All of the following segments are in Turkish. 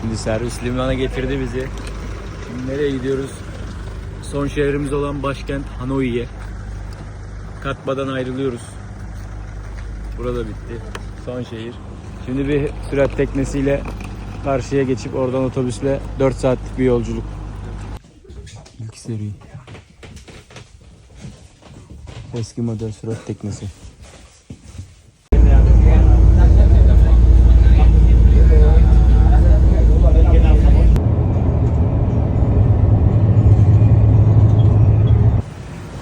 Şimdi servis limana getirdi bizi. Şimdi nereye gidiyoruz? Son şehrimiz olan başkent Hanoi'ye. Katba'dan ayrılıyoruz. Burada bitti. Son şehir. Şimdi bir sürat teknesiyle karşıya geçip oradan otobüsle 4 saatlik bir yolculuk. İlk seri. Eski model sürat teknesi.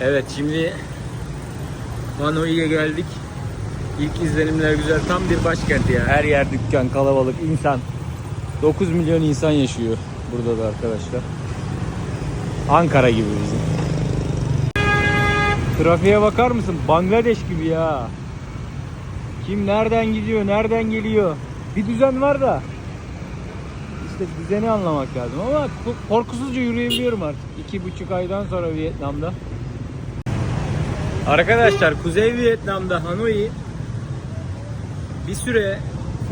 Evet şimdi Hanoi'ye geldik. İlk izlenimler güzel. Tam bir başkent ya. Her yer dükkan, kalabalık, insan. 9 milyon insan yaşıyor burada da arkadaşlar. Ankara gibi bizim. Trafiğe bakar mısın? Bangladeş gibi ya. Kim nereden gidiyor, nereden geliyor? Bir düzen var da. İşte düzeni anlamak lazım ama ko- korkusuzca yürüyebiliyorum artık. İki buçuk aydan sonra Vietnam'da. Arkadaşlar Kuzey Vietnam'da Hanoi bir süre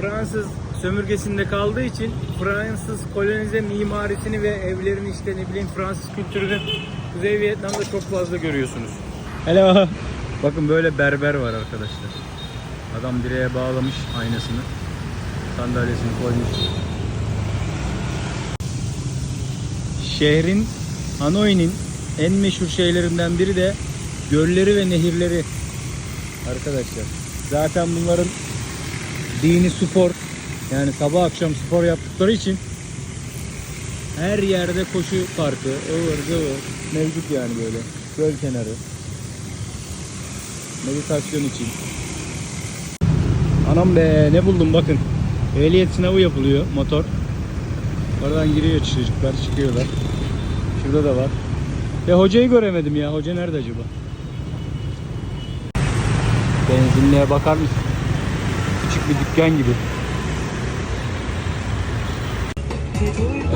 Fransız sömürgesinde kaldığı için Fransız kolonize mimarisini ve evlerini işte ne bileyim Fransız kültürünü Kuzey Vietnam'da çok fazla görüyorsunuz. Hello. Bakın böyle berber var arkadaşlar. Adam direğe bağlamış aynasını. Sandalyesini koymuş. Şehrin Hanoi'nin en meşhur şeylerinden biri de gölleri ve nehirleri. Arkadaşlar zaten bunların dini spor yani sabah akşam spor yaptıkları için her yerde koşu parkı, ıvır zıvır mevcut yani böyle göl kenarı. Meditasyon için. Anam be ne buldum bakın. Ehliyet sınavı yapılıyor motor. Oradan giriyor çocuklar çıkıyorlar. Şurada da var. Ve hocayı göremedim ya. Hoca nerede acaba? Benzinliğe bakar mısın? Küçük bir dükkan gibi.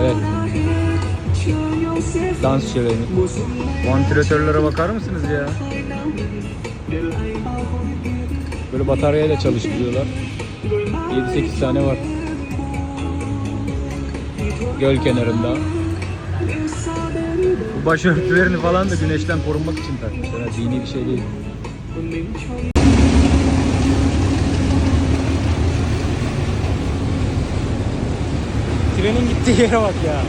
Evet. Dans şöleni. Vantilatörlere bakar mısınız ya? Böyle bataryayla çalıştırıyorlar. 7-8 tane var. Göl kenarında. Bu başörtülerini falan da güneşten korunmak için takmışlar. Dini bir şey değil. Trenin gittiği yere bak ya.